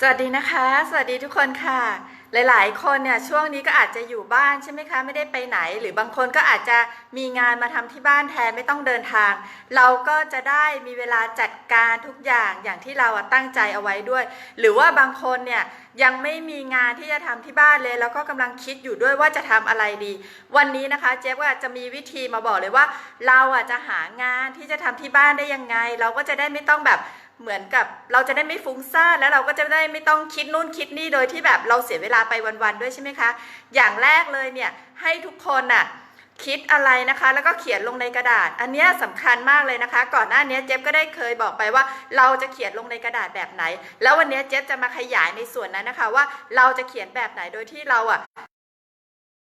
สวัสดีนะคะ สวัสดีทุกคนค่ะ หลาย ๆ คนเนี่ยช่วงนี้ก็อาจจะอยู่บ้านใช่ไหมคะ ไม่ได้ไปไหน หรือบางคนก็อาจจะมีงานมาทำที่บ้านแทนไม่ต้องเดินทาง เราก็จะได้มีเวลาจัดการทุกอย่างอย่างที่เราตั้งใจเอาไว้ด้วย หรือว่าบางคนเนี่ยยังไม่มีงานที่จะทำที่บ้านเลย แล้วก็กำลังคิดอยู่ด้วยว่าจะทำอะไรดี วันนี้นะคะเจ๊ว่าจะมีวิธีมาบอกเลยว่า เราอะจะหางานที่จะทำที่บ้านได้ยังไง เราก็จะได้ไม่ต้องแบบ เหมือนกับเราจะได้ไม่ฟุ้งซ่านแล้วเราก็จะได้ไม่ต้องคิดนู่นคิดนี่โดยที่แบบเราเสียเวลาไปวันๆด้วยใช่ไหมคะ อย่างแรกเลยเนี่ยให้ทุกคนน่ะคิดอะไรนะคะ แล้วก็เขียนลงในกระดาษ อันเนี้ยสำคัญมากเลยนะคะ ก่อนหน้านี้เจ๊บก็ได้เคยบอกไปว่า เราจะเขียนลงในกระดาษแบบไหน แล้ววันนี้เจ๊บจะมาขยายในส่วนนั้นนะคะ ว่าเราจะเขียนแบบไหนโดยที่เราอะ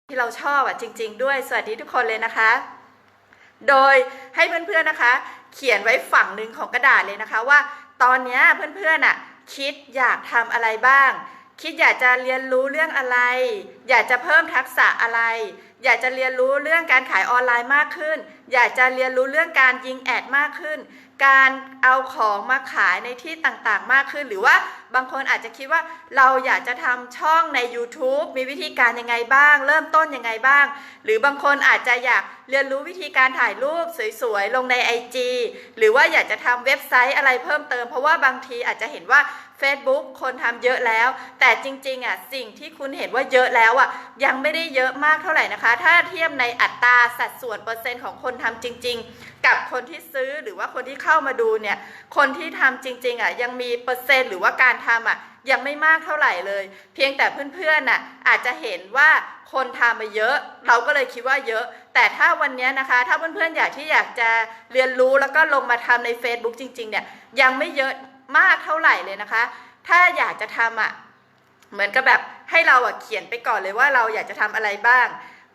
ที่เราชอบอะจริง ๆ ด้วยสวัสดีทุกคนเลยนะคะ โดยให้เพื่อนๆนะคะ เขียนไว้ฝั่งหนึ่งของกระดาษเลยนะคะว่า ตอนนี้เพื่อนๆอะคิดอยากทำอะไรบ้าง คิดอยากจะเรียนรู้เรื่องอะไร อยากจะเพิ่มทักษะอะไร อยากจะเรียนรู้เรื่องการขายออนไลน์มากขึ้น อยากจะเรียนรู้เรื่องการยิงแอดมากขึ้น การเอาของมาขายในที่ต่างๆ มากขึ้น หรือว่าบางคนอาจจะคิดว่าเราอยากจะทำช่องใน YouTube มีวิธีการยังไงบ้าง เริ่มต้นยังไงบ้าง หรือบางคนอาจจะอยากเรียนรู้วิธีการถ่ายรูปสวยๆ ลงใน IG หรือว่าอยากจะทำเว็บไซต์อะไรเพิ่มเติม เพราะว่าบางทีอาจจะเห็นว่า Facebook คนทำเยอะแล้ว แต่จริงๆอะสิ่งที่คุณเห็นว่าเยอะแล้วอะยังไม่ได้เยอะมากเท่าไหร่นะคะ ถ้าเทียบในอัตราสัดส่วนเปอร์เซ็นต์ของคนทำจริง ๆ กับคนที่ซื้อหรือว่าคนที่เข้ามาดูเนี่ยคนที่ทำจริงๆอะยังมีเปอร์เซ็นต์หรือว่าการทำอะ ยังไม่มากเท่าไหร่เลย เพียงแต่เพื่อนๆน่ะอาจจะเห็นว่าคนทำมาเยอะ เราก็เลยคิดว่าเยอะ แต่ถ้าวันนี้นะคะ ถ้าเพื่อนๆอยากที่อยากจะเรียนรู้แล้วก็ลงมาทำใน Facebook จริง ๆ เนี่ยยังไม่เยอะมากเท่าไหร่เลยนะคะ ถ้าอยากจะทำอะเหมือนกับแบบให้เราอะเขียนไปก่อนเลยว่าเราอยากจะทำอะไรบ้าง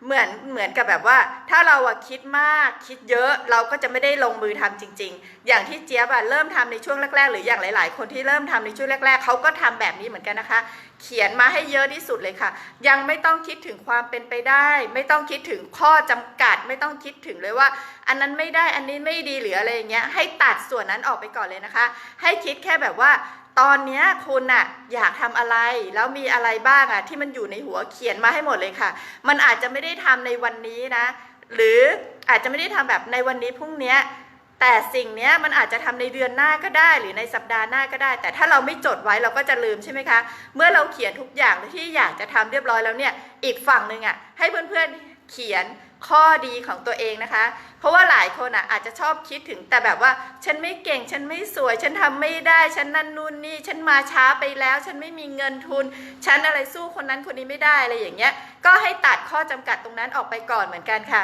เหมือนเหมือนกับแบบว่า ถ้าเราอะคิดมากคิดเยอะเราก็จะไม่ได้ลงมือทำจริง ๆ อย่างที่เจี๊ยบอะเริ่มทำในช่วงแรกๆ หรืออย่างหลาย ๆ คนที่เริ่มทำในช่วงแรก ๆเขาก็ทำแบบนี้เหมือนกันนะคะ เขียนมาให้เยอะที่สุดเลยค่ะ ยังไม่ต้องคิดถึงความเป็นไปได้ ไม่ต้องคิดถึงข้อจำกัด ไม่ต้องคิดถึงเลยว่า อันนั้นไม่ได้อันนี้ไม่ดีหรืออะไรอย่างเงี้ยให้ตัดส่วนนั้นออกไปก่อนเลยนะคะ ให้คิดแค่แบบว่า ตอนนี้คุณอะอยากทำอะไรแล้วมีอะไรบ้างอะที่มันอยู่ในหัวเขียนมาให้หมดเลยค่ะ มันอาจจะไม่ได้ทำในวันนี้นะ หรืออาจจะไม่ได้ทำแบบในวันนี้พรุ่งนี้แต่สิ่งนี้มันอาจจะทำในเดือนหน้าก็ได้ หรือในสัปดาห์หน้าก็ได้ แต่ถ้าเราไม่จดไว้เราก็จะลืมใช่ไหมคะ เมื่อเราเขียนทุกอย่างที่อยากจะทำเรียบร้อยแล้วเนี่ย อีกฝั่งหนึ่งอะให้เพื่อนๆเขียน ข้อดีของตัวเองนะคะ เพราะว่าหลายคนอะอาจจะชอบคิดถึงแต่แบบว่า ฉันไม่เก่ง ฉันไม่สวย ฉันทำไม่ได้ ฉันนั่นนู่นนี่ ฉันมาช้าไปแล้ว ฉันไม่มีเงินทุน ฉันอะไรสู้คนนั้นคนนี้ไม่ได้อะไรอย่างเงี้ย ก็ให้ตัดข้อจำกัดตรงนั้นออกไปก่อนเหมือนกันค่ะ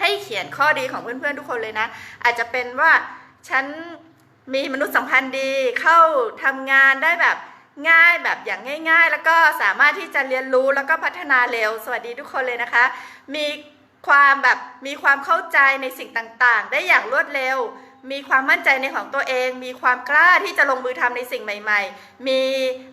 ให้เขียนข้อดีของเพื่อนๆทุกคนเลยนะ อาจจะเป็นว่าฉันมีมนุษยสัมพันธ์ดีเข้าทำงานได้แบบง่ายแบบอย่างง่าย ๆ แล้วก็สามารถที่จะเรียนรู้แล้วก็พัฒนาเร็ว สวัสดีทุกคนเลยนะคะ มี ความแบบมีความเข้าใจในสิ่งต่างๆ ได้อย่างรวดเร็ว มีความมั่นใจในของตัวเอง มีความกล้าที่จะลงมือทำในสิ่งใหม่ ๆ มี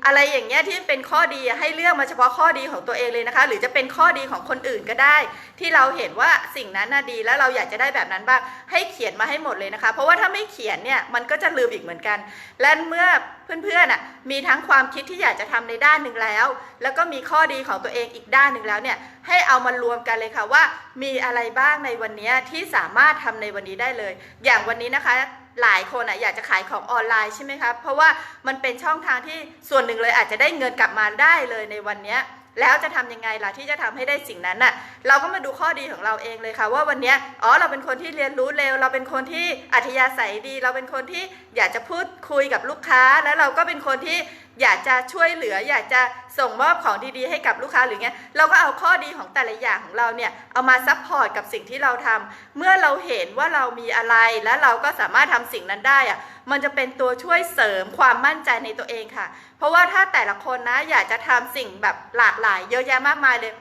อะไรอย่างเงี้ยที่เป็นข้อดีให้เลือกมาเฉพาะข้อดีของตัวเองเลยนะคะ หรือจะเป็นข้อดีของคนอื่นก็ได้ ที่เราเห็นว่าสิ่งนั้นน่ะดีแล้วเราอยากจะได้แบบนั้นบ้างให้เขียนมาให้หมดเลยนะคะ เพราะว่าถ้าไม่เขียนเนี่ยมันก็จะลืมอีกเหมือนกัน และเมื่อเพื่อนๆอะมีทั้งความคิดที่อยากจะทำในด้านหนึ่งแล้ว แล้วก็มีข้อดีของตัวเองอีกด้านหนึ่งแล้วเนี่ยให้เอามารวมกันเลยค่ะว่า มีอะไรบ้างในวันนี้ที่สามารถทำในวันนี้ได้เลย อย่างวันนี้นะคะหลายคนอะอยากจะขายของออนไลน์ใช่ไหมคะเพราะว่ามันเป็นช่องทางที่ส่วนหนึ่งเลยอาจจะได้เงินกลับมาได้เลยในวันนี้ แล้วจะทำยังไงล่ะที่จะทำให้ได้สิ่งนั้นน่ะเราก็มาดูข้อดีของเราเองเลยค่ะ ว่าวันนี้อ๋อเราเป็นคนที่เรียนรู้เร็ว เราเป็นคนที่อัธยาศัยดี เราเป็นคนที่อยากจะพูดคุยกับลูกค้า แล้วเราก็เป็นคนที่อยากจะช่วยเหลือ อยากจะส่งมอบของดีๆ ให้กับลูกค้าหรือไงเราก็เอาข้อดีของแต่ละอย่างของเราเนี่ยเอามาซัพพอร์ตกับสิ่งที่เราทำเมื่อเราเห็นว่าเรามีอะไรแล้วเราก็สามารถทำสิ่งนั้นได้อะมันจะเป็นตัวช่วยเสริมความมั่นใจในตัวเองค่ะ เพราะว่าถ้าแต่ละคนนะอยากจะทำสิ่งแบบหลากหลาย เยอะแยะมากมายเลย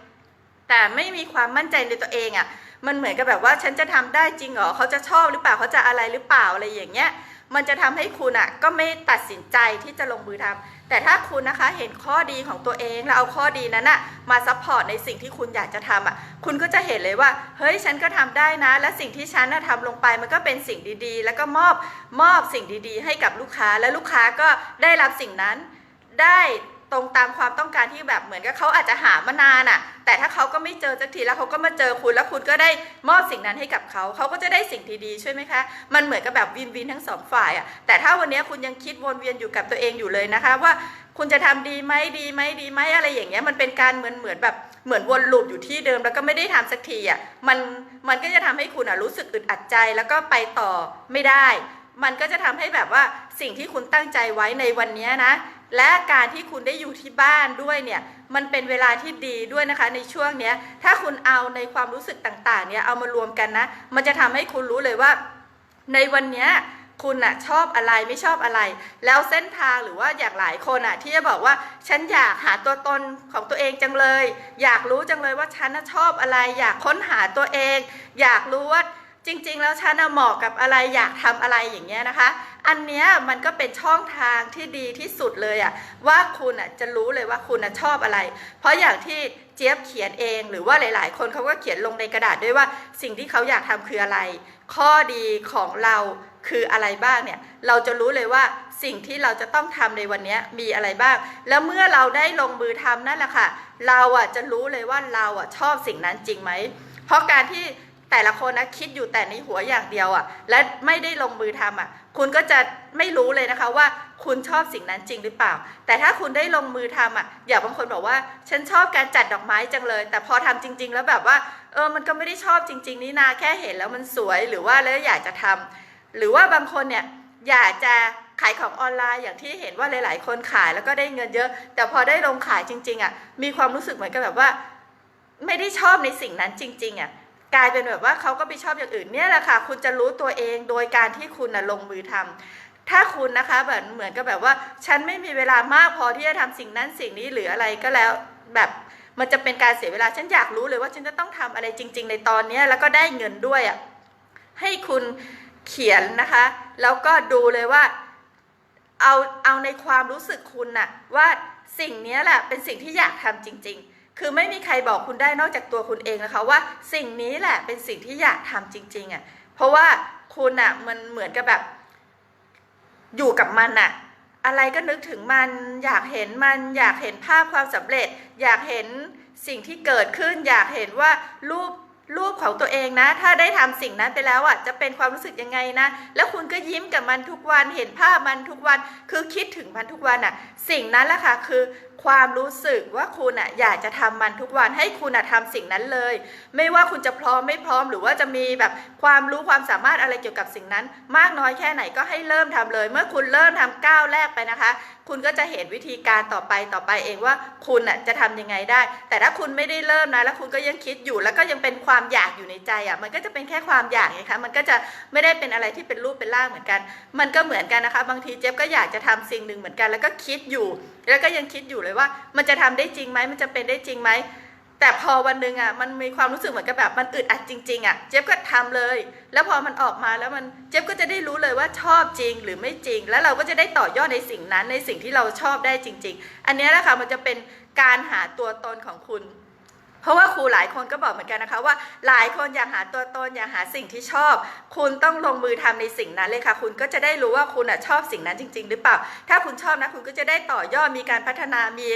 แต่ไม่มีความมั่นใจในตัวเองอะ่ะมันเหมือนกับแบบว่าฉันจะทำได้จริงเหรอเขาจะชอบหรือเปล่าเขาจะอะไรหรือเปล่าอะไรอย่างเงี้ยมันจะทำให้คุณอะ่ะก็ไม่ตัดสินใจที่จะลงมือทำ แต่ถ้าคุณนะคะเห็นข้อดีของตัวเองแล้วเอาข้อดีนั้นอะมาซัพพอร์ตในสิ่งที่คุณอยากจะทำอะคุณก็จะเห็นเลยว่า เฮ้ยฉันก็ทำได้นะ และสิ่งที่ฉันน่ะทำลงไปมันก็เป็นสิ่งดีๆ แล้วก็มอบมอบสิ่งดีๆ ให้กับลูกค้าและลูกค้าก็ได้รับสิ่งนั้นได้ ตรงตามความต้องการที่แบบเหมือนกับเขาอาจจะหามานานอะ่ะ แต่ถ้าเขาก็ไม่เจอสักทีแล้วเขาก็มาเจอคุณแล้วคุณก็ได้มอบสิ่งนั้นให้กับเขาเขาก็จะได้สิ่งดีใช่วยไหมคะ มันเหมือนกับแบบวินวินทั้งสองฝ่ายอะ่ะแต่ถ้าวันนี้คุณยังคิดวนเวียนอยู่กับตัวเองอยู่เลยนะคะ ว่าคุณจะทำดีไหมดีไหมดีไหมอะไรอย่างเงี้ยมันเป็นการเหมือนเหมือนแบบเหมือนวนลูปอยู่ที่เดิมแล้วก็ไม่ได้ทำสักทีอะมันมันก็จะทำให้คุณอะรู้สึกอึดอัดใจแล้วก็ไปต่อไม่ได้ มันก็จะทำให้แบบว่าสิ่งที่คุณตั้งใจไว้ในวันนี้นะ และการที่คุณได้อยู่ที่บ้านด้วยเนี่ยมันเป็นเวลาที่ดีด้วยนะคะในช่วงเนี้ยถ้าคุณเอาในความรู้สึกต่างๆเนี่ยเอามารวมกันนะมันจะทำให้คุณรู้เลยว่า ในวันเนี้ยคุณอะชอบอะไรไม่ชอบอะไร แล้วเส้นทางหรือว่าอย่างหลายคนอะที่จะบอกว่าฉันอยากหาตัวตนของตัวเองจังเลย อยากรู้จังเลยว่าฉันชอบอะไร อยากค้นหาตัวเอง อยากรู้ว่าจริง ๆ แล้วฉันเหมาะกับอะไรอยากทำอะไรอย่างเงี้ยนะคะ อันเนี้ยมันก็เป็นช่องทางที่ดีที่สุดเลยอะว่าคุณอะจะรู้เลยว่าคุณอะชอบอะไร เพราะอย่างที่เจี๊ยบเขียนเอง หรือว่าหลาย ๆ คนเขาก็เขียนลงในกระดาษด้วยว่าสิ่งที่เขาอยากทำคืออะไร ข้อดีของเราคืออะไรบ้างเนี่ยเราจะรู้เลยว่าสิ่งที่เราจะต้องทำในวันนี้มีอะไรบ้าง แล้วเมื่อเราได้ลงมือทำนั่นแหละค่ะ เราอะจะรู้เลยว่าเราอะชอบสิ่งนั้นจริงไหมเพราะการที่ แต่ละคนนะคิดอยู่แต่ในหัวอย่างเดียวอะ และไม่ได้ลงมือทำอะ คุณก็จะไม่รู้เลยนะคะว่าคุณชอบสิ่งนั้นจริงหรือเปล่า แต่ถ้าคุณได้ลงมือทำอะ อย่างบางคนบอกว่า ฉันชอบการจัดดอกไม้จังเลย แต่พอทำจริง ๆ แล้วแบบว่า เออ มันก็ไม่ได้ชอบจริง ๆ นี่นาแค่เห็นแล้วมันสวยหรือว่าแล้วอยากจะทำหรือว่าบางคนเนี่ยอยากจะขายของออนไลน์อย่างที่เห็นว่าหลาย ๆ คนขายแล้วก็ได้เงินเยอะ แต่พอได้ลงขายจริง ๆอะมีความรู้สึกเหมือนกับแบบว่า ไม่ได้ชอบในสิ่งนั้นจริง ๆอะ กลายเป็นแบบว่าเขาก็ไปชอบอย่างอื่นเนี่ยแหละค่ะ คุณจะรู้ตัวเองโดยการที่คุณนะลงมือทำถ้าคุณนะคะแบบเหมือนกับแบบว่า ฉันไม่มีเวลามากพอที่จะทำสิ่งนั้นสิ่งนี้หรืออะไรก็แล้วแบบมันจะเป็นการเสียเวลาฉันอยากรู้เลยว่าฉันจะต้องทำอะไรจริง ๆ ในตอนเนี้แล้วก็ได้เงินด้วยอะให้คุณเขียนนะคะ แล้วก็ดูเลยว่าเอาเอาในความรู้สึกคุณน่ะว่าสิ่งนี้แหละเป็นสิ่งที่อยากทำจริง ๆ คือไม่มีใครบอกคุณได้นอกจากตัวคุณเองนะคะว่าสิ่งนี้แหละเป็นสิ่งที่อยากทำจริงๆอะเพราะว่าคุณอะมันเหมือนกับแบบ อยู่กับมันอะ อะไรก็นึกถึงมัน อยากเห็นมัน อยากเห็นภาพความสำเร็จ อยากเห็นสิ่งที่เกิดขึ้น อยากเห็นว่ารูปรูปของตัวเองนะ ถ้าได้ทำสิ่งนั้นไปแล้วอะจะเป็นความรู้สึกยังไงนะ แล้วคุณก็ยิ้มกับมันทุกวันเห็นภาพมันทุกวัน คือคิดถึงมันทุกวันอะ สิ่งนั้นแหละค่ะคือ ความรู้สึกว่าคุณอะอยากจะทำมันทุกวันให้คุณอะทำสิ่งนั้นเลย ไม่ว่าคุณจะพร้อมไม่พร้อมหรือว่าจะมีแบบความรู้ความสามารถอะไรเกี่ยวกับสิ่งนั้น มากน้อยแค่ไหนก็ให้เริ่มทำเลย เมื่อคุณเริ่มทำก้าวแรกไปนะคะ คุณก็จะเห็นวิธีการต่อไปต่อไปเองว่าคุณอะจะทำยังไงได้ แต่ถ้าคุณไม่ได้เริ่มนะแล้วคุณก็ยังคิดอยู่แล้วก็ยังเป็นความอยากอยู่ในใจอะมันก็จะเป็นแค่ความอยากไงคะมันก็จะไม่ได้เป็นอะไรที่เป็นรูปเป็นร่างเหมือนกัน มันก็เหมือนกันนะคะ บางทีเจ๊บก็อยากจะทำสิ่งหนึ่งเหมือนกัน แล้วก็คิดอยู่ แล้วก็ยังคิดอยู่เลยว่า มันจะทำได้จริงไหมมันจะเป็นได้จริงไหมแต่พอวันหนึ่งอะมันมีความรู้สึกเหมือนกับแบบมันอึดอัดจริง ๆอะเจ๊บก็ทำเลย แล้วพอมันออกมาแล้วมันเจ๊บก็จะได้รู้เลยว่าชอบจริงหรือไม่จริง แล้วเราก็จะได้ต่อยอดในสิ่งนั้นในสิ่งที่เราชอบได้จริง ๆ อันนี้แหละค่ะมันจะเป็นการหาตัวตนของคุณ เพราะว่าครูหลายคนก็บอกเหมือนกันนะคะว่าหลายคนอยากหาตัวตนอยากหาสิ่งที่ชอบ คุณต้องลงมือทำในสิ่งนั้นเลยค่ะ คุณก็จะได้รู้ว่าคุณอะชอบสิ่งนั้นจริง ๆ หรือเปล่า ถ้าคุณชอบนะคุณก็จะได้ต่อยอดมีการพัฒนามี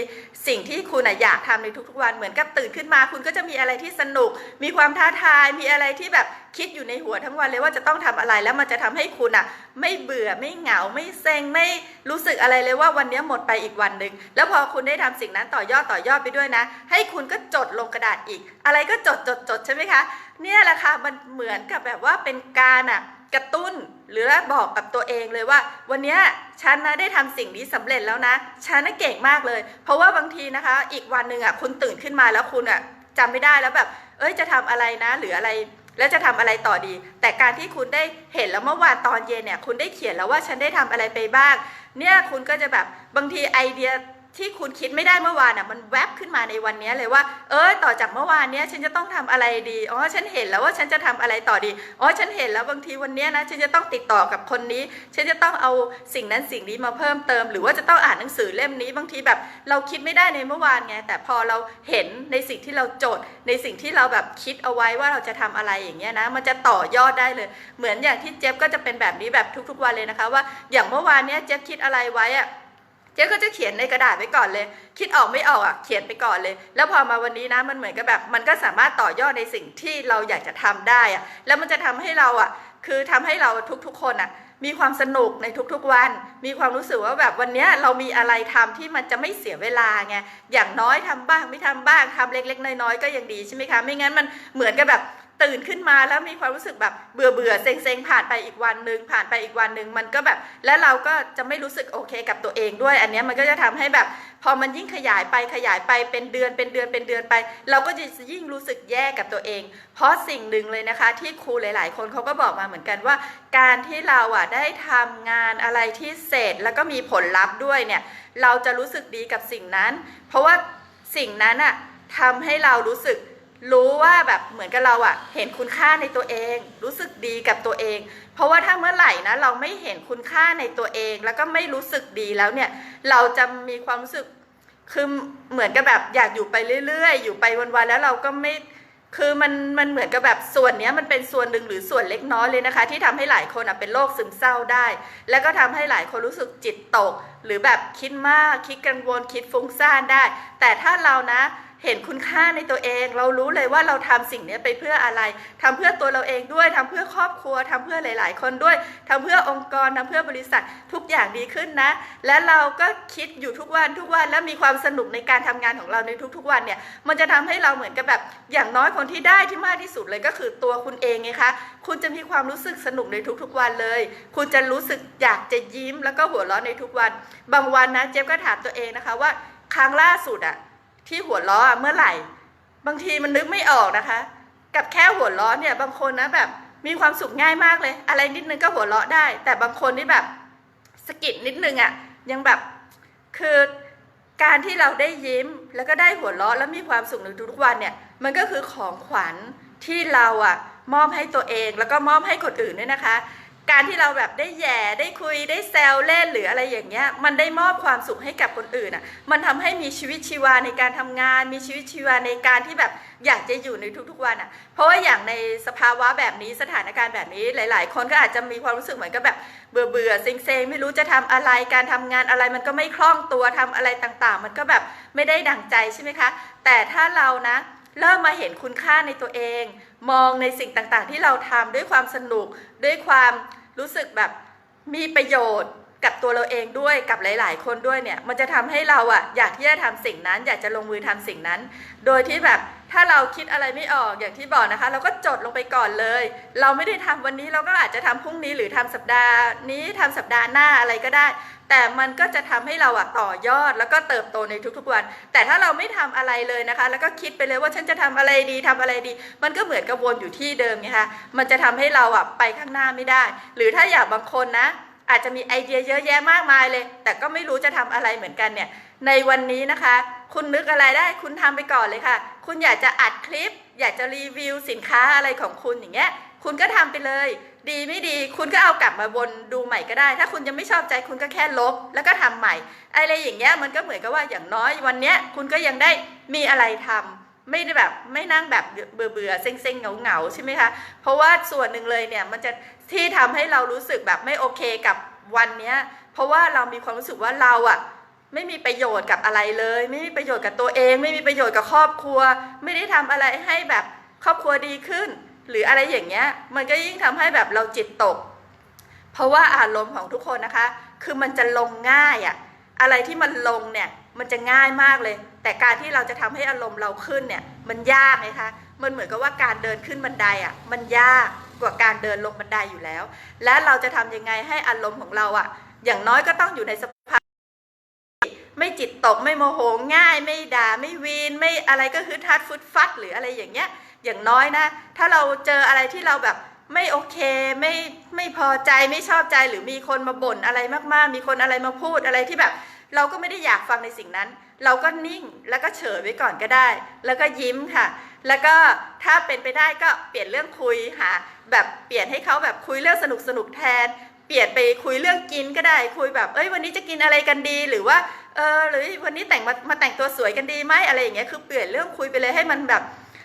สิ่งที่คุณอะอยากทำในทุกๆวันเหมือนกับตื่นขึ้นมา คุณก็จะมีอะไรที่สนุก มีความท้าทายมีอะไรที่แบบ คิดอยู่ในหัวทั้งวันเลยว่าจะต้องทำอะไรแล้วมันจะทำให้คุณอะไม่เบื่อไม่เหงาไม่เซ็งไม่รู้สึกอะไรเลยว่าวันนี้หมดไปอีกวันหนึ่งแล้วพอคุณได้ทำสิ่งนั้นต่อยอดต่อยอดไปด้วยนะ ให้คุณก็จดลงกระดาษอีก อะไรก็จดจดจดใช่ไหมคะเนี่ยแหละค่ะมันเหมือนกับแบบว่าเป็นการอะกระตุ้นหรือบอกกับตัวเองเลยว่า วันนี้ฉันนะได้ทำสิ่งนี้สำเร็จแล้วนะฉันน่ะเก่งมากเลย เพราะว่าบางทีนะคะ อีกวันหนึ่งอะคุณตื่นขึ้นมาแล้วคุณอะจำไม่ได้แล้วแบบ เอ้ยจะทำอะไรนะ หรืออะไร แล้วจะทำอะไรต่อดี แต่การที่คุณได้เห็นแล้วเมื่อวานตอนเย็นเนี่ยคุณได้เขียนแล้วว่าฉันได้ทำอะไรไปบ้าง เนี่ยคุณก็จะแบบบางทีไอเดีย ที่คุณคิดไม่ได้เมื่อวานอะมันแวบขึ้นมาในวันนี้เลยว่า เออต่อจากเมื่อวานเนี้ยฉันจะต้องทำอะไรดีอ๋อฉันเห็นแล้วว่าฉันจะทำอะไรต่อดีอ๋อฉันเห็นแล้วบางทีวันนี้นะฉันจะต้องติดต่อกับคนนี้ ฉันจะต้องเอาสิ่งนั้นสิ่งนี้มาเพิ่มเติม หรือว่าจะต้องอ่านหนังสือเล่มนี้บางทีแบบ เราคิดไม่ได้ในเมื่อวานไงแต่พอเราเห็นในสิ่งที่เราโจทย์ ในสิ่งที่เราแบบคิดเอาไว้ว่าเราจะทำอะไรอย่างเงี้ยนะมันจะต่อยอดได้เลย เหมือนอย่างที่เจฟก็จะเป็นแบบนี้แบบทุกๆวันเลยนะคะว่าอย่างเมื่อวานเนี้ยเจฟคิดอะไรไว้อะ เจ๊ก็จะเขียนในกระดาษไว้ก่อนเลย คิดออกไม่ออกอะเขียนไปก่อนเลย แล้วพอมาวันนี้นะมันเหมือนกับแบบ มันก็สามารถต่อยอดในสิ่งที่เราอยากจะทำได้อะแล้วมันจะทำให้เราอะ คือทำให้เราทุกๆ คนอะ มีความสนุกในทุกๆวัน มีความรู้สึกว่าแบบวันนี้เรามีอะไรทำที่มันจะไม่เสียเวลาไงอย่างน้อยทำบ้างไม่ทำบ้างทำเล็ก ๆ น้อยๆก็ยังดีใช่ไหมคะไม่งั้นมันเหมือนกับแบบ ตื่นขึ้นมาแล้วมีความรู้สึกแบบเบื่อเบื่อๆเซ็งเซ็งๆผ่านไปอีกวันหนึ่งผ่านไปอีกวันหนึ่งมันก็แบบ แล้วเราก็จะไม่รู้สึกโอเคกับตัวเองด้วย อันนี้มันก็จะทำให้แบบ พอมันยิ่งขยายไปขยายไปเป็นเดือนเป็นเดือนเป็นเดือนไป เราก็จะยิ่งรู้สึกแย่กับตัวเอง เพราะสิ่งหนึ่งเลยนะคะที่ครูหลาย ๆ คนเขาก็บอกมาเหมือนกันว่า การที่เราอะได้ทำงานอะไรที่เสร็จแล้วก็มีผลลัพธ์ด้วยเนี่ยเราจะรู้สึกดีกับสิ่งนั้น เพราะว่าสิ่งนั้นอะทำให้เรารู้สึก รู้ว่าแบบเหมือนกับเราอะเห็นคุณค่าในตัวเอง รู้สึกดีกับตัวเอง เพราะว่าถ้าเมื่อไหร่นะเราไม่เห็นคุณค่าในตัวเอง แล้วก็ไม่รู้สึกดีแล้วเนี่ย เราจะมีความรู้สึกคือเหมือนกับแบบอยากอยู่ไปเรื่อยๆ อยู่ไปวันๆแล้วเราก็ไม่คือมันมันเหมือนกับแบบส่วนนี้มันเป็นส่วนหนึ่งหรือส่วนเล็กน้อยเลยนะคะ ที่ทำให้หลายคนเป็นโรคซึมเศร้าได้ แล้วก็ทำให้หลายคนรู้สึกจิตตก หรือแบบคิดมากคิดกังวลคิดฟุ้งซ่านได้ แต่ถ้าเรานะ เห็นคุณค่าในตัวเอง เรารู้เลยว่าเราทำสิ่งนี้ไปเพื่ออะไรทำเพื่อตัวเราเองด้วยทำเพื่อครอบครัวทำเพื่อหลาย ๆ คนด้วยทำเพื่อองค์กรทำเพื่อบริษัททุกอย่างดีขึ้นนะ และเราก็คิดอยู่ทุกวันทุกวันแล้วมีความสนุกในการทำงานของเราในทุก ๆ วันเนี่ยมันจะทำให้เราเหมือนกับแบบ อย่างน้อยคนที่ได้ที่มากที่สุดเลยก็คือตัวคุณเองไงคะคุณจะมีความรู้สึกสนุกในทุกๆวันเลย คุณจะรู้สึกอยากจะยิ้มแล้วก็หัวเราะในทุกวัน บางวันนะเจ๊ก็ถามตัวเองนะคะว่าครั้งล่าสุดอะ ที่หัวล้อเมื่อไหร่ บางทีมันนึกไม่ออกนะคะ กับแค่หัวล้อเนี่ยบางคนนะแบบมีความสุขง่ายมากเลย อะไรนิดนึงก็หัวเราะได้ แต่บางคนนี่แบบสกิดนิดนึงอะ่ะยังแบบคือการที่เราได้ยิ้มแล้วก็ได้หัวเราะแล้วมีความสุขในทุกๆวันเนี่ยมันก็คือของขวัญที่เราอะ่ะมอบให้ตัวเองแล้วก็มอบให้คนอื่นด้วยนะคะ การที่เราแบบได้แย่ได้คุยได้แซวเล่นหรืออะไรอย่างเงี้ยมันได้มอบความสุขให้กับคนอื่นอะมันทำให้มีชีวิตชีวาในการทำงาน มีชีวิตชีวาในการที่แบบอยากจะอยู่ในทุกๆวันอะเพราะว่าอย่างในสภาวะแบบนี้สถานการณ์แบบนี้หลาย ๆ คนก็อาจจะมีความรู้สึกเหมือนกับแบบเบื่อเบื่อๆเซ็งเซงๆไม่รู้จะทำอะไรการทำงานอะไรมันก็ไม่คล่องตัวทำอะไรต่างๆ มันก็แบบไม่ได้ดั่งใจใช่ไหมคะ แต่ถ้าเรานะ เริ่มมาเห็นคุณค่าในตัวเอง มองในสิ่งต่างๆ ที่เราทำด้วยความสนุก ด้วยความรู้สึกแบบมีประโยชน์กับตัวเราเองด้วยกับหลาย ๆ คนด้วยเนี่ย มันจะทำให้เราอะอยากที่จะทำสิ่งนั้น อยากจะลงมือทำสิ่งนั้น โดยที่แบบ ถ้าเราคิดอะไรไม่ออกอย่างที่บอกนะคะ เราก็จดลงไปก่อนเลย เราไม่ได้ทำวันนี้เราก็อาจจะทำพรุ่งนี้หรือทำสัปดาห์นี้ทำสัปดาห์หน้าอะไรก็ได้ แต่มันก็จะทำให้เราอะต่อยอดแล้วก็เติบโตในทุกๆวัน แต่ถ้าเราไม่ทำอะไรเลยนะคะ แล้วก็คิดไปเลยว่าฉันจะทำอะไรดีทำอะไรดี มันก็เหมือนกับวนอยู่ที่เดิมไงคะมันจะทำให้เราอะไปข้างหน้าไม่ได้ หรือถ้าอยากบางคนนะ อาจจะมีไอเดียเยอะแยะมากมายเลย แต่ก็ไม่รู้จะทำอะไรเหมือนกันเนี่ย ในวันนี้นะคะ คุณนึกอะไรได้คุณทำไปก่อนเลยค่ะ คุณอยากจะอัดคลิป อยากจะรีวิวสินค้าอะไรของคุณอย่างเงี้ย คุณก็ทำไปเลย ดีไม่ดี คุณก็เอากลับมาวนดูใหม่ก็ได้ ถ้าคุณยังไม่ชอบใจคุณก็แค่ลบ แล้วก็ทำใหม่ อะไรอย่างเงี้ยมันก็เหมือนกับว่าอย่างน้อยวันเนี้ยคุณก็ยังได้มีอะไรทำ ไม่ได้แบบไม่นั่งแบบเบื่อเบื่อๆเซ็งเซ็งเหงาเหงาๆใช่ไหมคะเพราะว่าส่วนหนึ่งเลยเนี่ยมันจะที่ทำให้เรารู้สึกแบบไม่โอเคกับวันเนี้ยเพราะว่าเรามีความรู้สึกว่าเราอะไม่มีประโยชน์กับอะไรเลย ไม่มีประโยชน์กับตัวเอง ไม่มีประโยชน์กับครอบครัว ไม่ได้ทำอะไรให้แบบครอบครัวดีขึ้น หรืออะไรอย่างเงี้ยมันก็ยิ่งทำให้แบบเราจิตตก เพราะว่าอารมณ์ของทุกคนนะคะ คือมันจะลงง่ายอะอะไรที่มันลงเนี่ย มันจะง่ายมากเลย แต่การที่เราจะทำให้อารมณ์เราขึ้นเนี่ย มันยากไหมคะ มันเหมือนกับว่าการเดินขึ้นบันไดอะมันยากกว่าการเดินลงบันไดอยู่แล้ว และเราจะทำยังไงให้อารมณ์ของเราอะ อย่างน้อยก็ต้องอยู่ในสภาพไม่จิตตกไม่โมโหง่าย ไม่ด่าไม่วีนไม่อะไรก็คือทัดฟุดฟัดหรืออะไรอย่างเงี้ย อย่างน้อยนะ ถ้าเราเจออะไรที่เราแบบไม่โอเคไม่ไม่พอใจไม่ชอบใจหรือมีคนมาบ่นอะไรมากๆ มีคนอะไรมาพูดอะไรที่แบบ เราก็ไม่ได้อยากฟังในสิ่งนั้น เราก็นิ่งแล้วก็เฉยไว้ก่อนก็ได้ แล้วก็ยิ้มค่ะ แล้วก็ถ้าเป็นไปได้ก็เปลี่ยนเรื่องคุยหาแบบเปลี่ยนให้เขาแบบคุยเรื่องสนุกสนุกแทน เปลี่ยนไปคุยเรื่องกินก็ได้คุยแบบเอ้ยวันนี้จะกินอะไรกันดีหรือว่าเออหรือวันนี้แต่งมามาแต่งตัวสวยกันดีไหมอะไรอย่างเงี้ยคือเปลี่ยนเรื่องคุยไปเลยให้มันแบบ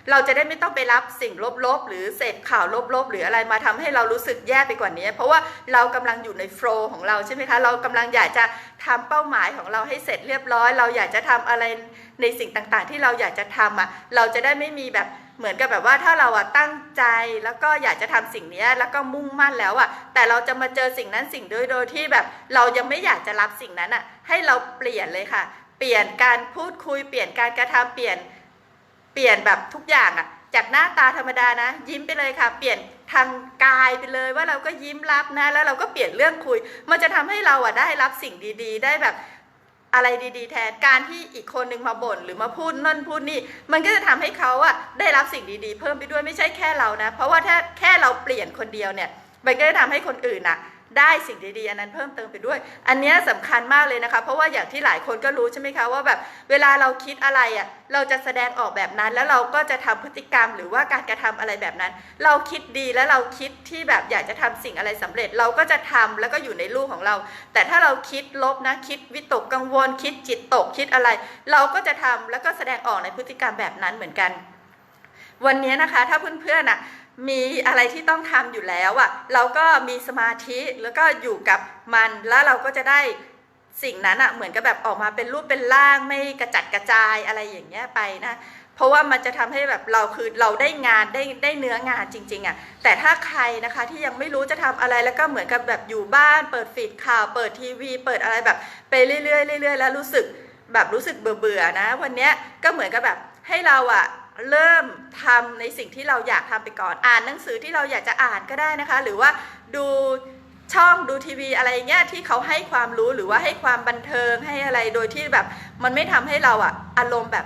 เราจะได้ไม่ต้องไปรับสิ่งลบๆ หรือเสพข่าวลบๆ หรืออะไรมาทำให้เรารู้สึกแย่ไปกว่านี้ เพราะว่าเรากำลังอยู่ในโฟล์ของเราใช่ไหมคะ เรากำลังอยากจะทำเป้าหมายของเราให้เสร็จเรียบร้อย เราอยากจะทำอะไรในสิ่งต่างๆ ที่เราอยากจะทำอะ เราจะได้ไม่มีแบบเหมือนกับแบบว่าถ้าเราอะตั้งใจแล้วก็อยากจะทำสิ่งนี้แล้วก็มุ่งมั่นแล้วอะ แต่เราจะมาเจอสิ่งนั้นสิ่งโดยโดยที่แบบ เรายังไม่อยากจะรับสิ่งนั้นอะ ให้เราเปลี่ยนเลยค่ะ เปลี่ยนการพูดคุยเปลี่ยนการกระทำเปลี่ยน เปลี่ยนแบบทุกอย่างอะจากหน้าตาธรรมดานะ ยิ้มไปเลยค่ะ เปลี่ยนทางกายไปเลยว่าเราก็ยิ้มรับนะ แล้วเราก็เปลี่ยนเรื่องคุย มันจะทำให้เราอะได้รับสิ่งดีๆ ได้แบบอะไรดีๆ แทนการที่อีกคนนึงมาบ่นหรือมาพูดนั่นพูดนี่ มันก็จะทำให้เขาอะได้รับสิ่งดีๆ เพิ่มไปด้วยไม่ใช่แค่เรานะ เพราะว่าถ้าแค่เราเปลี่ยนคนเดียวเนี่ย มันก็จะทำให้คนอื่นอะ ได้สิ่งดีๆอันนั้นเพิ่มเติมไปด้วย อันนี้ยสำคัญมากเลยนะคะ เพราะว่าอย่างที่หลายคนก็รู้ใช่ไหมคะว่าแบบเวลาเราคิดอะไรอะ่ะเราจะแสดงออกแบบนั้น แล้วเราก็จะทำพฤติกรรมหรือว่าการกระทำอะไรแบบนั้น เราคิดดีแล้วเราคิดที่แบบอยากจะทำสิ่งอะไรสำเร็จ เราก็จะทำแล้วก็อยู่ในลูกของเรา แต่ถ้าเราคิดลบนะคิดวิตกกังวล คิดจิตตกคิดอะไร เราก็จะทำแล้วก็แสดงออกในพฤติกรรมแบบนั้นเหมือนกัน วันนี้นะคะ ถ้าเพื่อนๆอะ มีอะไรที่ต้องทำอยู่แล้วอะเราก็มีสมาธิแล้วก็อยู่กับมันแล้วเราก็จะได้สิ่งนั้นอะเหมือนกับแบบออกมาเป็นรูปเป็นร่างไม่กระจัดกระจายอะไรอย่างเงี้ยไปนะเพราะว่ามันจะทำให้แบบเราคือเราได้งานได้ได้เนื้องานจริง ๆอะแต่ถ้าใครนะคะที่ยังไม่รู้จะทำอะไรแล้วก็เหมือนกับแบบอยู่บ้าน เปิดฟีดข่าว เปิดทีวี เปิดอะไรแบบไปเรื่อยๆเรื่อยๆแล้วรู้สึกแบบรู้สึกเบื่อๆนะ วันเนี้ยก็เหมือนกับแบบให้เราอะ เริ่มทำในสิ่งที่เราอยากทำไปก่อนอ่านหนังสือที่เราอยากจะอ่านก็ได้นะคะ หรือว่าดูช่องดูทีวีอะไรเงี้ยที่เขาให้ความรู้หรือว่าให้ความบันเทิงให้อะไรโดยที่แบบ มันไม่ทำให้เราอะอารมณ์แบบ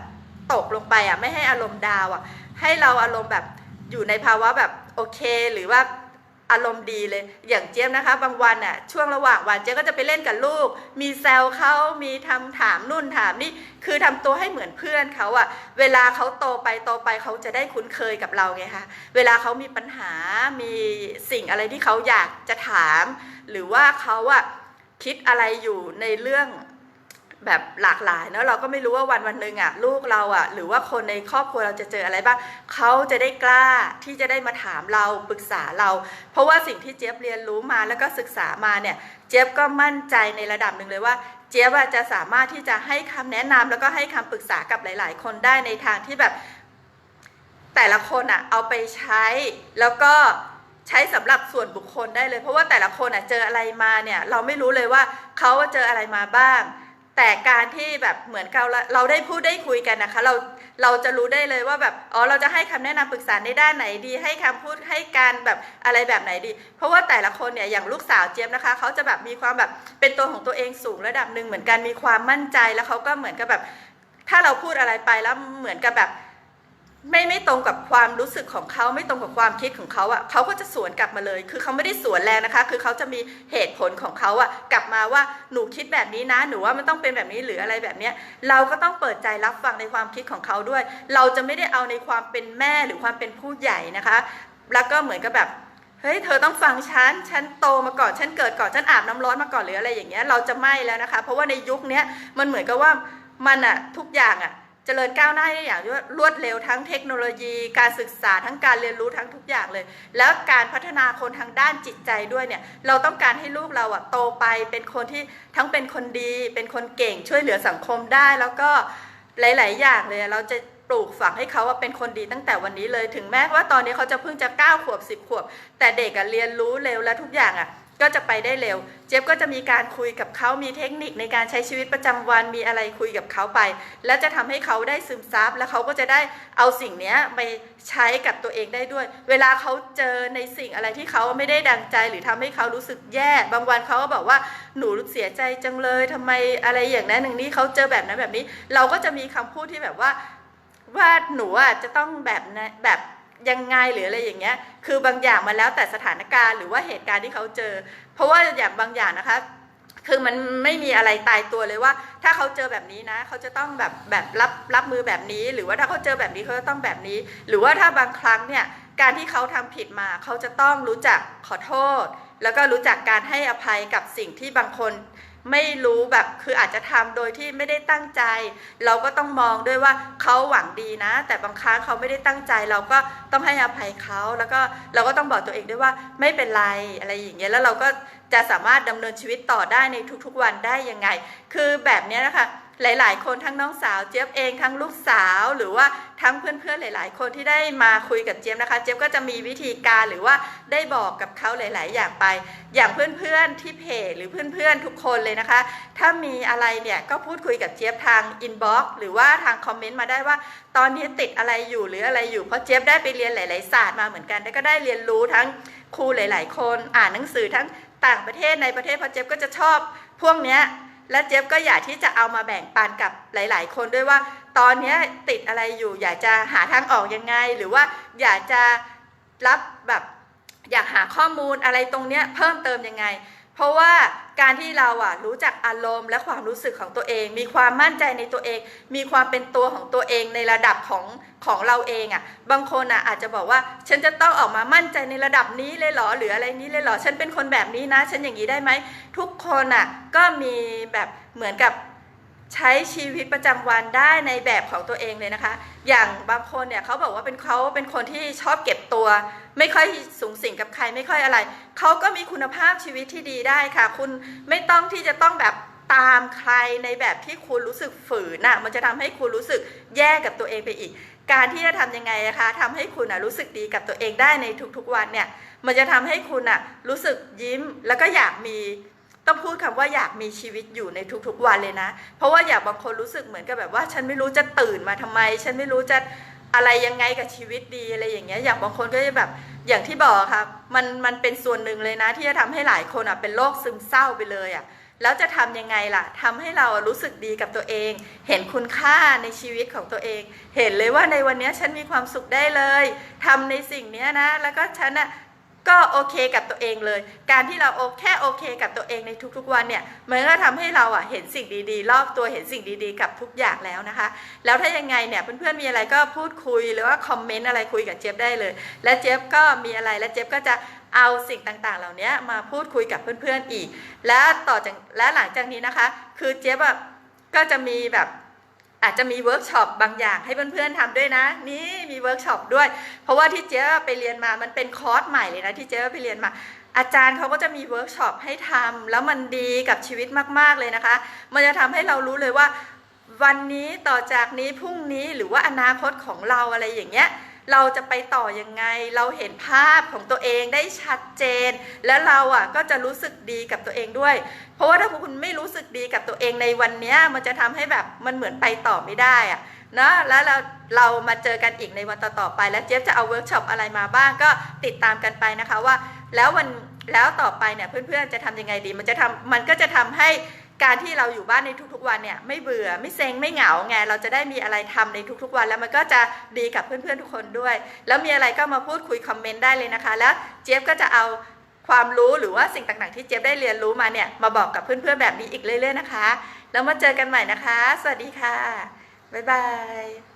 ตกลงไปอะไม่ให้อารมณ์ดาวอะให้เราอารมณ์แบบอยู่ในภาวะแบบโอเค หรือว่า อารมณ์ดีเลย อย่างเจี๊ยบนะคะ บางวันอะช่วงระหว่างวันเจี๊ยบก็จะไปเล่นกับลูก มีแซวเขามีทำถามนู่นถามนี่ คือทำตัวให้เหมือนเพื่อนเขาอะเวลาเขาโตไปโตไปเขาจะได้คุ้นเคยกับเราไงคะ เวลาเขามีปัญหา มีสิ่งอะไรที่เขาอยากจะถาม หรือว่าเขาอะคิดอะไรอยู่ในเรื่อง แบบหลากหลายเนาะเราก็ไม่รู้ว่าวันวันหนึ่งอะลูกเราอะหรือว่าคนในครอบครัวเราจะเจออะไรบ้างเขาจะได้กล้าที่จะได้มาถามเราปรึกษาเรา เพราะว่าสิ่งที่เจี๊ยบเรียนรู้มาแล้วก็ศึกษามาเนี่ยเจี๊ยบก็มั่นใจในระดับหนึ่งเลยว่า เจี๊ยบจะสามารถที่จะให้คำแนะนำแล้วก็ให้คำปรึกษากับหลาย ๆ คนได้ในทางที่แบบแต่ละคนอะเอาไปใช้แล้วก็ใช้สำหรับส่วนบุคคลได้เลย เพราะว่าแต่ละคนอะเจออะไรมาเนี่ยเราไม่รู้เลยว่าเขาเจออะไรมาบ้าง แต่การที่แบบเหมือนเราเราได้พูดได้คุยกันนะคะ เราเราจะรู้ได้เลยว่าแบบอ๋อเราจะให้คำแนะนำปรึกษาในด้านไหนดี ให้คำพูดให้การแบบอะไรแบบไหนดี เพราะว่าแต่ละคนเนี่ยอย่างลูกสาวเจี๊ยบนะคะเขาจะแบบมีความแบบเป็นตัวของตัวเองสูงระดับหนึ่งเหมือนกันมีความมั่นใจแล้วเขาก็เหมือนกับแบบ ถ้าเราพูดอะไรไปแล้วเหมือนกับแบบ ไม่ไม่ตรงกับความรู้สึกของเขาไม่ตรงกับความคิดของเขาอะเขาก็จะสวนกลับมาเลย คือเขาไม่ได้สวนแรงนะคะ คือเขาจะมีเหตุผลของเขาอะกลับมาว่าหนูคิดแบบนี้นะ หนูว่ามันต้องเป็นแบบนี้หรืออะไรแบบเนี้ยเราก็ต้องเปิดใจรับฟังในความคิดของเขาด้วย เราจะไม่ได้เอาในความเป็นแม่หรือความเป็นผู้ใหญ่นะคะ แล้วก็เหมือนกับแบบเฮ้ย เธอต้องฟังฉัน ฉันโตมาก่อน ฉันเกิดก่อน ฉันอาบน้ำร้อนมาก่อนหรืออะไรอย่างเงี้ย เราจะไม่แล้วนะคะ เพราะว่าในยุคนี้มันเหมือนกับว่ามันอะทุกอย่างอะ เจริญก้าวหน้าได้อย่างรวดเร็วทั้งเทคโนโลยี การศึกษาทั้งการเรียนรู้ทั้งทุกอย่างเลย แล้วการพัฒนาคนทางด้านจิตใจด้วยเนี่ยเราต้องการให้ลูกเราอะโตไปเป็นคนที่ทั้งเป็นคนดี เป็นคนเก่งช่วยเหลือสังคมได้ แล้วก็หลาย ๆ อย่างเลยเราจะปลูกฝังให้เขาว่าเป็นคนดีตั้งแต่วันนี้เลยถึงแม้ว่าตอนนี้เขาจะเพิ่งจะ9ขวบ10ขวบ แต่เด็กอะเรียนรู้เร็วและทุกอย่างอะ ก็จะไปได้เร็ว เจี๊ยบก็จะมีการคุยกับเขามีเทคนิคในการใช้ชีวิตประจำวันมีอะไรคุยกับเขาไป แล้วจะทำให้เขาได้ซึมซับแล้วเขาก็จะได้เอาสิ่งนี้ไปใช้กับตัวเองได้ด้วย เวลาเขาเจอในสิ่งอะไรที่เขาไม่ได้ดังใจหรือทำให้เขารู้สึกแย่ บางวันเขาก็บอกว่าหนูเสียใจจังเลยทำไมอะไรอย่างนั้นอย่างนี้เขาเจอแบบนั้นแบบนี้ เราก็จะมีคำพูดที่แบบว่าว่าหนูอะจะต้องแบบนะแบบ ยังไงหรืออะไรอย่างเงี้ย คือบางอย่างมันแล้วแต่สถานการณ์หรือว่าเหตุการณ์ที่เขาเจอ เพราะว่าอย่างบางอย่างนะคะคือมันไม่มีอะไรตายตัวเลยว่า ถ้าเขาเจอแบบนี้นะเขาจะต้องแบบแบบรับรับมือแบบนี้ หรือว่าถ้าเขาเจอแบบนี้เขาจะต้องแบบนี้ หรือว่าถ้าบางครั้งเนี่ยการที่เขาทำผิดมาเขาจะต้องรู้จักขอโทษ แล้วก็รู้จักการให้อภัยกับสิ่งที่บางคน ไม่รู้แบบคืออาจจะทำโดยที่ไม่ได้ตั้งใจ เราก็ต้องมองด้วยว่าเขาหวังดีนะ แต่บางครั้งเขาไม่ได้ตั้งใจ เราก็ต้องให้อภัยเขาแล้วก็เราก็ต้องบอกตัวเองด้วยว่าไม่เป็นไรอะไรอย่างเงี้ยแล้วเราก็จะสามารถดำเนินชีวิตต่อได้ในทุกๆวันได้ยังไง คือแบบเนี้ยนะคะ หลาย ๆ คนทั้งน้องสาวเจี๊ยบเองทั้งลูกสาวหรือว่าทั้งเพื่อนๆหลาย ๆ คนที่ได้มาคุยกับเจี๊ยบนะคะ เจี๊ยบก็จะมีวิธีการหรือว่าได้บอกกับเขาหลาย ๆ อย่างไป อย่างเพื่อนๆที่เพจหรือเพื่อนๆทุกคนเลยนะคะ ถ้ามีอะไรเนี่ยก็พูดคุยกับเจี๊ยบทางอินบ็อกซ์หรือว่าทางคอมเมนต์มาได้ว่า ตอนนี้ติดอะไรอยู่หรืออะไรอยู่เพราะเจี๊ยบได้ไปเรียนหลาย ๆ ศาสตร์มาเหมือนกันแล้วก็ได้เรียนรู้ทั้งครูหลาย ๆ คนอ่านหนังสือทั้งต่างประเทศในประเทศเพราะเจี๊ยบก็จะชอบพวกเนี้ย และเจี๊ยบก็อยากที่จะเอามาแบ่งปันกับหลาย ๆ คนด้วยว่า ตอนนี้ติดอะไรอยู่ อยากจะหาทางออกยังไง หรือว่าอยากจะรับแบบอยากหาข้อมูลอะไรตรงเนี้ยเพิ่มเติมยังไง เพราะว่าการที่เราอะรู้จักอารมณ์และความรู้สึกของตัวเอง มีความมั่นใจในตัวเอง มีความเป็นตัวของตัวเองในระดับของของเราเองอะ บางคนอะอาจจะบอกว่า ฉันจะต้องออกมามั่นใจในระดับนี้เลยเหรอหรืออะไรนี้เลยเหรอฉันเป็นคนแบบนี้นะ ฉันอย่างนี้ได้ไหมทุกคนอะก็มีแบบเหมือนกับ ใช้ชีวิตประจำวันได้ในแบบของตัวเองเลยนะคะ อย่างบางคนเนี่ยเขาบอกว่าเป็นเขาเป็นคนที่ชอบเก็บตัว ไม่ค่อยสูงสิงกับใครไม่ค่อยอะไร เขาก็มีคุณภาพชีวิตที่ดีได้ค่ะ คุณไม่ต้องที่จะต้องแบบตามใครในแบบที่คุณรู้สึกฝืนน่ะมันจะทำให้คุณรู้สึกแย่กับตัวเองไปอีก การที่จะทำยังไงนะคะทำให้คุณน่ะรู้สึกดีกับตัวเองได้ในทุกๆวันเนี่ย มันจะทำให้คุณน่ะรู้สึกยิ้มแล้วก็อยากมี ต้องพูดคำว่าอยากมีชีวิตอยู่ในทุกๆวันเลยนะ เพราะว่าอยางบางคนรู้สึกเหมือนกับแบบว่า ฉันไม่รู้จะตื่นมาทำไม ฉันไม่รู้จะอะไรยังไงกับชีวิตดีอะไรอย่างเงี้ย อย่างบางคนก็จะแบบอย่างที่บอกค่ะมันมันเป็นส่วนหนึ่งเลยนะ ที่จะทำให้หลายคนอะเป็นโรคซึมเศร้าไปเลยอะแล้วจะทำยังไงล่ะทำให้เรารู้สึกดีกับตัวเอง เห็นคุณค่าในชีวิตของตัวเอง เห็นเลยว่าในวันนี้ฉันมีความสุขได้เลยทำในสิ่งเนี้ยนะ แล้วก็ฉันอะ ก็โอเคกับตัวเองเลย การที่เราโอแค่โอเคกับตัวเองในทุกๆวันเนี่ยมันก็ทำให้เราอะเห็นสิ่งดีๆ รอบตัวเห็นสิ่งดีๆ กับทุกอย่างแล้วนะคะ แล้วถ้ายังไงเนี่ยเพื่อนๆมีอะไรก็พูดคุยหรือว่าคอมเมนต์อะไรคุยกับเจี๊ยบได้เลย และเจี๊ยบก็มีอะไรและเจี๊ยบก็จะเอาสิ่งต่างๆ เหล่านี้มาพูดคุยกับเพื่อนๆอีก และต่อจากและหลังจากนี้นะคะ คือเจี๊ยบก็จะมีแบบ อาจจะมีเวิร์กช็อปบางอย่างให้เพื่อนๆทำด้วยนะ นี่มีเวิร์กช็อปด้วย เพราะว่าที่เจ๊ไปเรียนมามันเป็นคอร์สใหม่เลยนะที่เจ๊ไปเรียนมา อาจารย์เขาก็จะมีเวิร์กช็อปให้ทำแล้วมันดีกับชีวิตมากๆเลยนะคะ มันจะทำให้เรารู้เลยว่า วันนี้ต่อจากนี้พรุ่งนี้หรือว่าอนาคตของเราอะไรอย่างเงี้ย เราจะไปต่อยังไง เราเห็นภาพของตัวเองได้ชัดเจน แล้วเราอะก็จะรู้สึกดีกับตัวเองด้วย เพราะว่าถ้าคุณไม่รู้สึกดีกับตัวเองในวันนี้มันจะทำให้แบบมันเหมือนไปต่อไม่ได้อะนะแล้วเราเรามาเจอกันอีกในวันต่อๆไป แล้วเจี๊ยบจะเอาเวิร์กช็อปอะไรมาบ้างก็ติดตามกันไปนะคะว่า แล้ววันแล้วต่อไปเนี่ยเพื่อนๆจะทำยังไงดี มันจะทำมันก็จะทำให้ การที่เราอยู่บ้านในทุกๆวันเนี่ยไม่เบื่อไม่เซ็งไม่เหงาไงเราจะได้มีอะไรทำในทุกๆวัน แล้วมันก็จะดีกับเพื่อนๆทุกคนด้วย แล้วมีอะไรก็มาพูดคุยคอมเมนต์ได้เลยนะคะ แล้วเจฟก็จะเอาความรู้หรือว่าสิ่งต่างๆที่เจฟได้เรียนรู้มาเนี่ยมาบอกกับเพื่อนๆแบบนี้อีกเรื่อยๆนะคะ แล้วมาเจอกันใหม่นะคะ สวัสดีค่ะบ๊ายบาย